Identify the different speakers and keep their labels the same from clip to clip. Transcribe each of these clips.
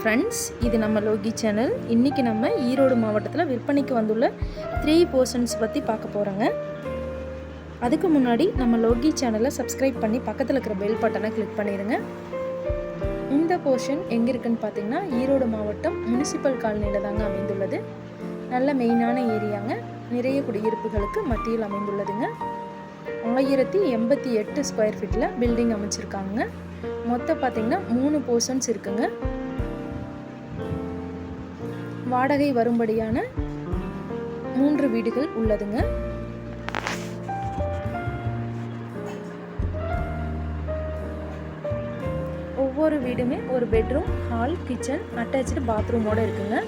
Speaker 1: Friends இது நம்ம Loki channel இன்றைக்கி நம்ம ஈரோடு மாவட்டத்தில் விற்பனைக்கு வந்துள்ள த்ரீ போர்ஷன்ஸ் பற்றி பார்க்க போகிறோங்க அதுக்கு முன்னாடி நம்ம லோகி சேனலை சப்ஸ்கிரைப் பண்ணி பக்கத்தில் இருக்கிற பெல் பட்டனை கிளிக் பண்ணிடுங்க. இந்த போர்ஷன் எங்கே இருக்குன்னு பார்த்தீங்கன்னா ஈரோடு மாவட்டம் முனிசிபல் காலனியில் தாங்க அமைந்துள்ளது. நல்ல மெயினான ஏரியாங்க. நிறைய குடியிருப்புகளுக்கு மத்தியில் அமைந்துள்ளதுங்க. ஆயிரத்தி எண்பத்தி எட்டு ஸ்கொயர் ஃபீட்டில் பில்டிங் அமைச்சிருக்காங்க. மொத்தம் பார்த்தீங்கன்னா மூணு போர்ஷன்ஸ் இருக்குங்க. வாடகை வரும்படியான மூன்று வீடுகள் உள்ளதுங்க. ஒவ்வொரு வீடுமே ஒரு பெட்ரூம் ஹால் கிச்சன் அட்டாச்சு பாத்ரூமோட இருக்குங்க.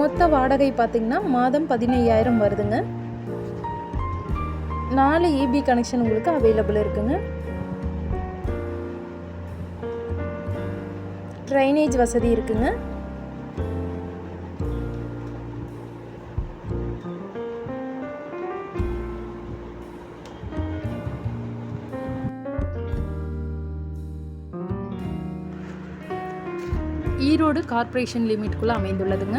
Speaker 1: மொத்த வாடகை பார்த்தீங்கன்னா மாதம் பதினையாயிரம் வருதுங்க. நாலு இபி கனெக்ஷன் உங்களுக்கு அவைலபிள் இருக்குங்க. ட்ரைனேஜ் வசதி இருக்குங்க. ஈரோடு கார்ப்பரேஷன் லிமிட்குள்ளே அமைந்துள்ளதுங்க.